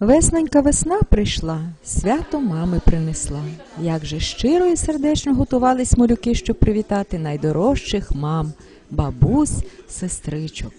Весненька весна прийшла, свято мами принесла. Як же щиро і сердечно готувались малюки, щоб привітати найдорожчих мам, бабусь, сестричок.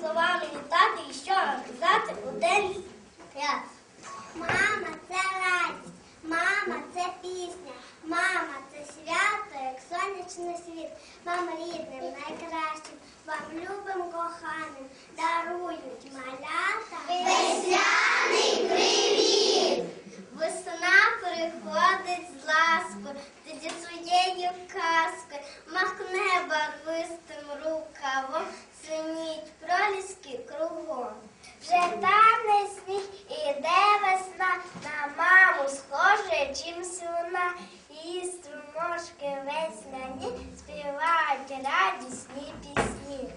Словами вітати і що казати у день свят. Мама це радість, мама це пісня, мама це свято, як сонячний світ. Вам рідним, найкращим, вам любим коханим, дарують малята. Весняний привіт! Весна приходить з ласкою, тоді своєю казкою, махне барвистим рукавом, синіть проліски кругом. Вже тане сніг, іде весна, на маму схоже, чимсь вона, її струмошки весняні співають радісні пісні.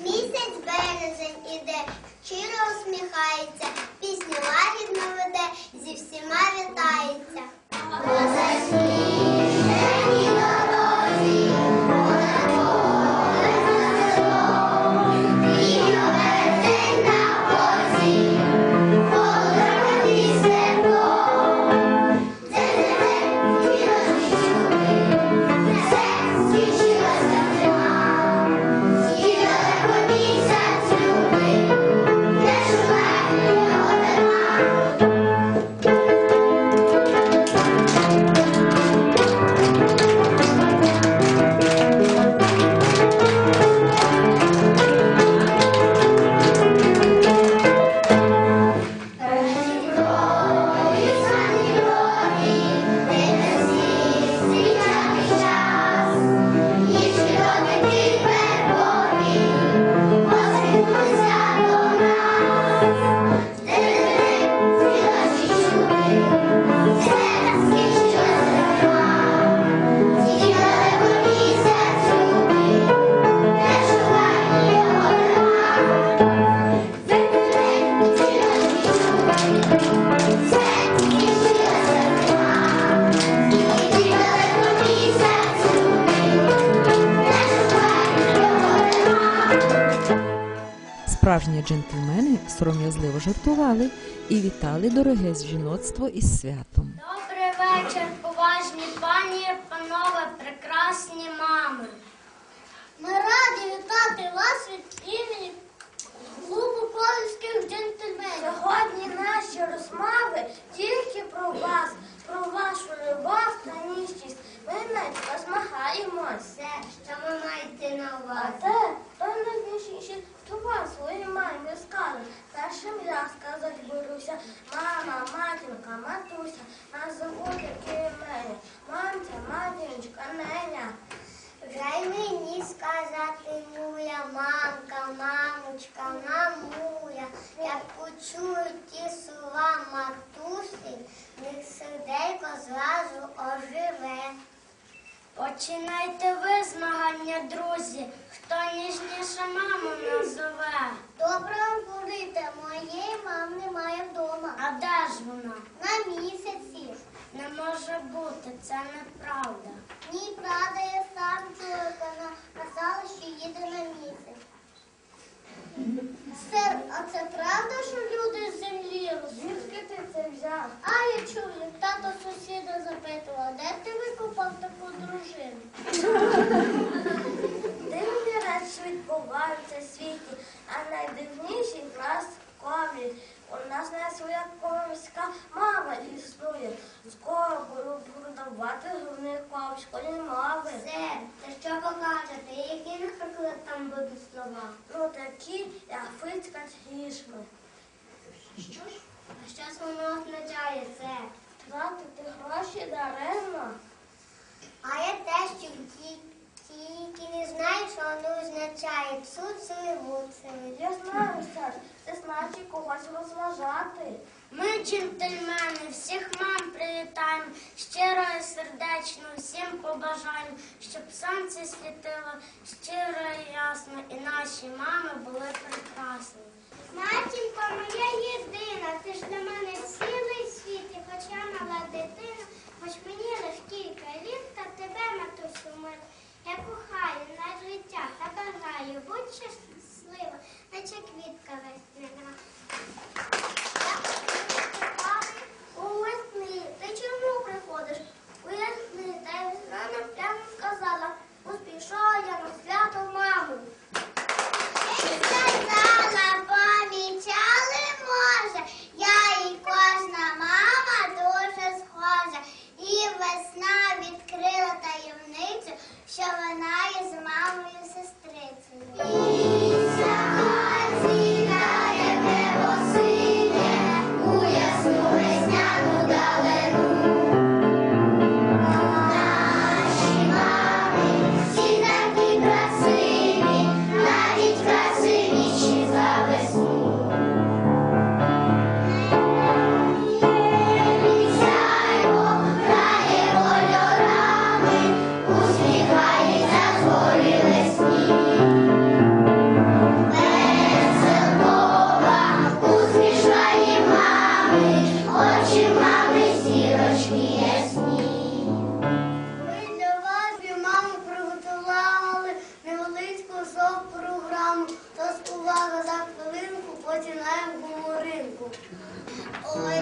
Місяць березень іде, щиро усміхається, пісню рідна веде, зі всіма вітається. Жартували і вітали дороге жіноцтво із святом. Добрий вечір, поважні пані, панове, прекрасні мами. Ми раді вітати вас від імені клубу польських джентльменів. Сьогодні наші розмови тільки про вас, про вашу любов та ніжність. Ми навіть розмагаємося. Все, що ви маєте на увазі. А те, хто найбільшіший, хто вас своїй мамі скаже. Першим я сказати беруся. Мама, матінка, матуся, назову такі мене, Мамця, матіночка, неня. Вже й мені сказати муля, мамка, мамочка, мамуля. Як почують ті слова матусі, них сердейко зразу оживе. Починайте ви змагання, друзі, хто ніжніше маму назове. Добре говорите, моєї мам немає вдома. А де ж вона? На місяці. Не може бути, це неправда. Ні, правда, я сам чула, вона казала, що їде на місяць. Сер, а це правда, що люди з землі? Звідки ти це взяв? А я чув, тато сусіда запитувала, де найдивніші в нас кові. У нас не своя ковська мама існує. Скоро буду продавати в школі мови. Все, та що ви кажете, який наприклад там будуть слова? Ну такі, як фицька гішми. Що ж? А що ж воно означає це? Тратити гроші даремно? А я теж ті- тільки не знаю, що воно означає. Цуцими гуцами. Я знаю, Саш, це значить когось розважати. Ми, джентльмени, всіх мам привітаємо, щиро і сердечно всім побажаємо, щоб сонце світило щиро і ясно, і наші мами були прекрасні. Матінко моя єдина, ти ж для мене цілий світ, і хоч я мала дитина, хоч мені лиш кілька літ, та тебе, матусю, мила, я кохаю на життя та бажаю, будь щаслива, наче квітка весняна. Ой,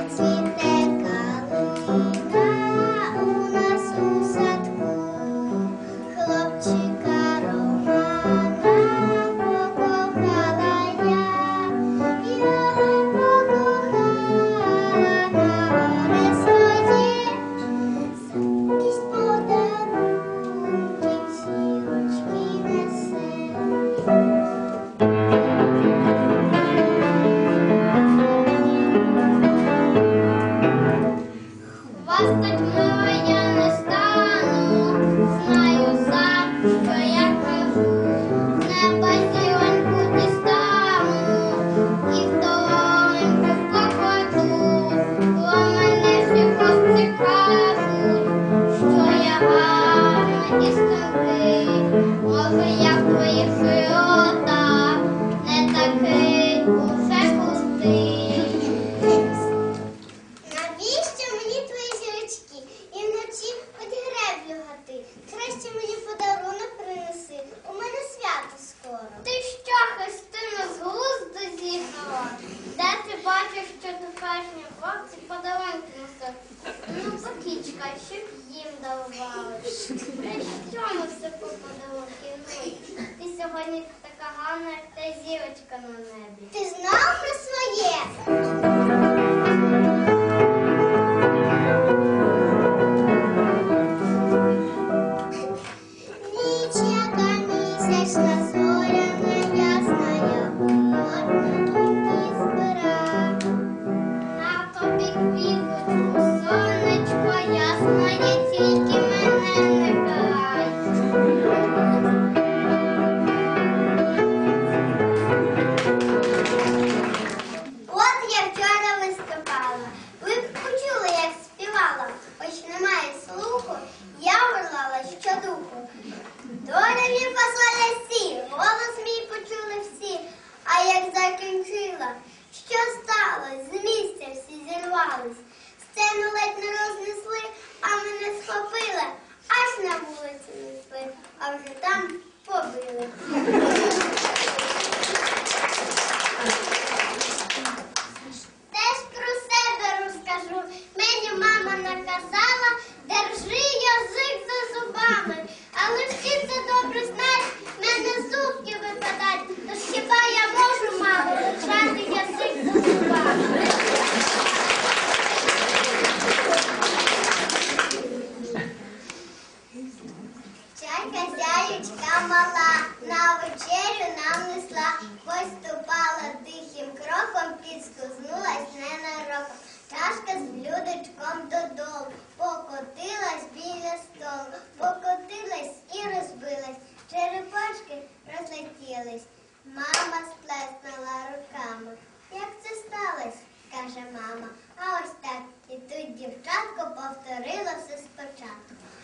сьогодні така гарна, та зірочка на небі. Ти знав про своє?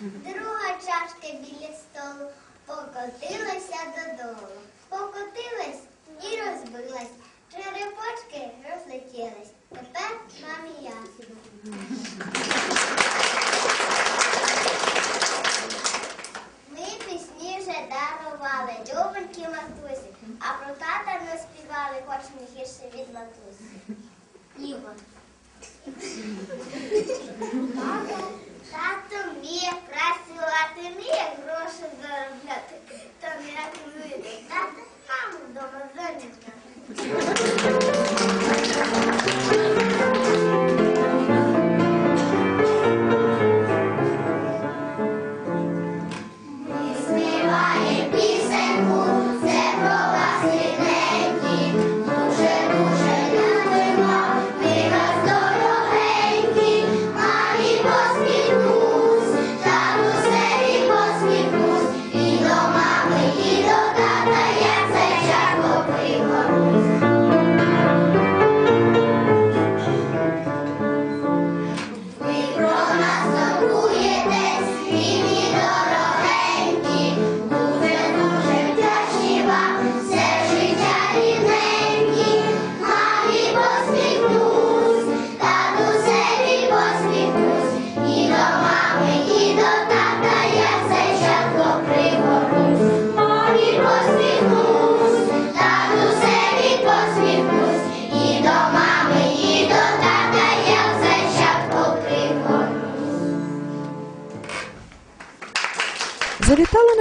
Друга чашка біля столу покотилася додолу. Покотилась і розбилась. Черепочки розлетілись. Тепер мамі ясно. Ми пісні вже дарували, любенькі матусі, а про тата не співали, хоч не гірше від матусі. Ігор. Тато, вміє працювати, вміє гроші заробляти. То як люди. Тато маму вдома зайнята.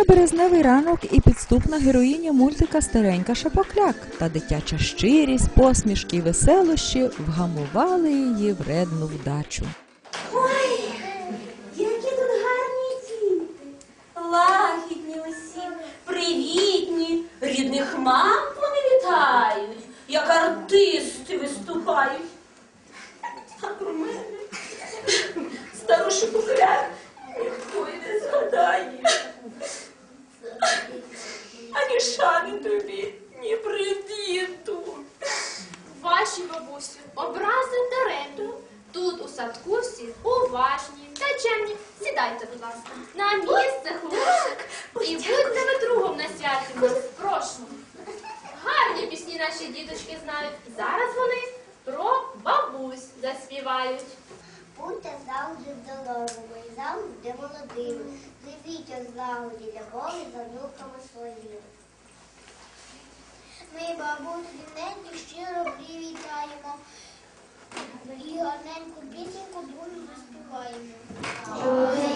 Завітала березневий ранок і підступна героїня мультика Старенька Шапокляк та дитяча щирість, посмішки і веселощі вгамували її вредну вдачу. Ой, які тут гарні діти. Лагідні усі, привітні, рідних мам вони вітають, як артисти виступають. А про мене стару шукля ніхто й не згадає. Ані шани тобі, ні привіту. Ваші бабусю, образи даремно. Тут у садку всі уважні та чемні. Сідайте, будь ласка, на місце, хлопчик. І будьте ви другом на святі. Прошу. Гарні пісні наші діточки знають. Зараз вони про бабусь заспівають. Будьте завжди здоровими, завжди молодими. Живіть у злагоді любові за внуками своїми. Ми бабусі рідненькі щиро привітаємо. І гарненьку дружно заспіваємо.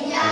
Я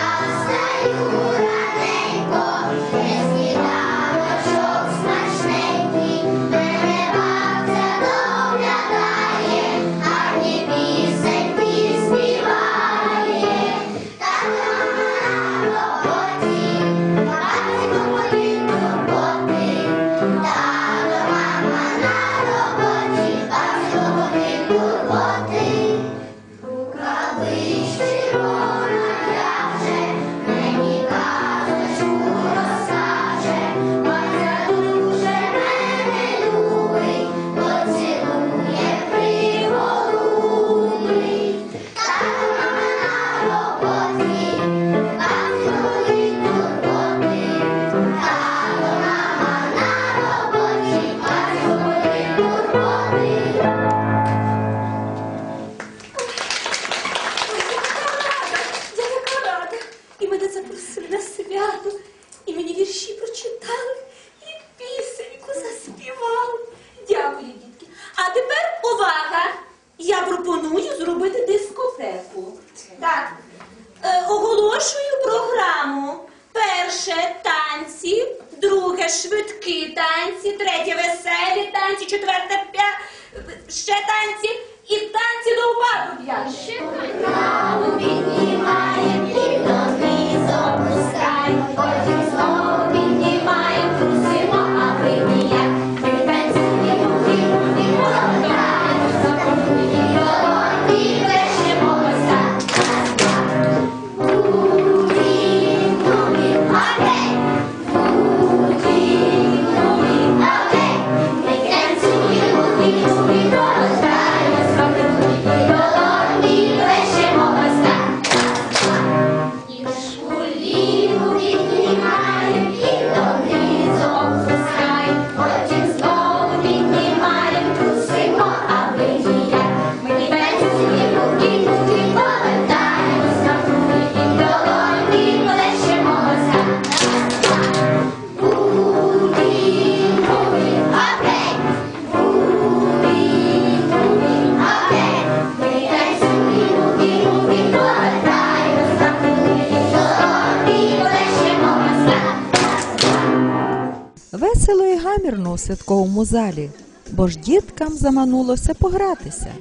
святковому залі, бо ж діткам заманулося погратися.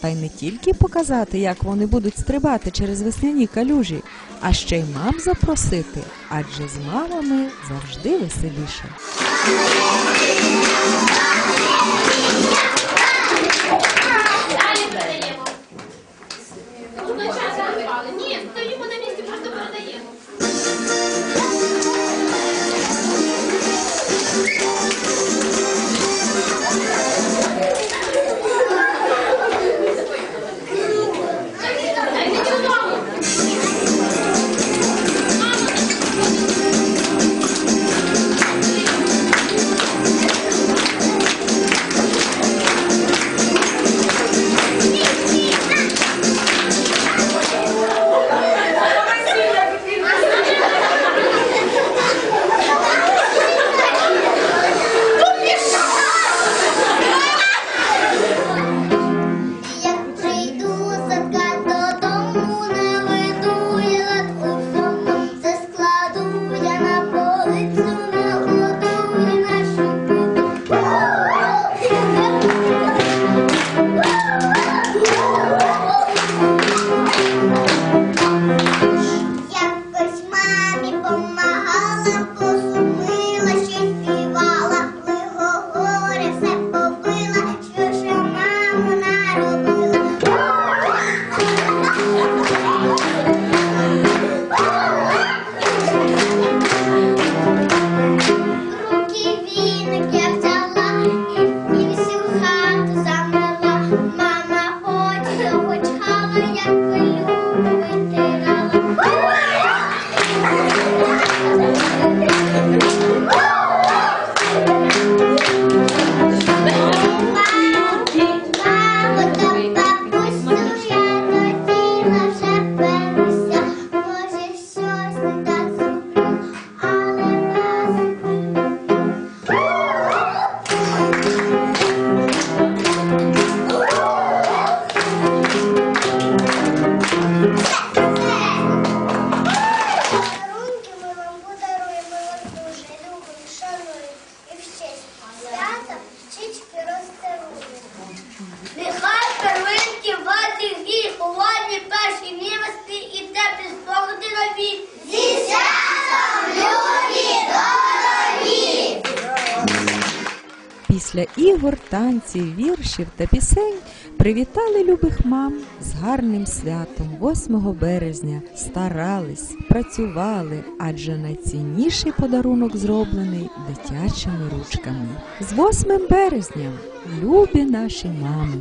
Та й не тільки показати, як вони будуть стрибати через весняні калюжі, а ще й мам запросити, адже з мамами завжди веселіше. Далі уважні перші милості і теплі спогади нові. Після ігор, танців, віршів та пісень привітали любих мам з гарним святом 8 березня. Старались, працювали, адже найцінніший подарунок зроблений дитячими ручками. З 8 березня, любі наші мами!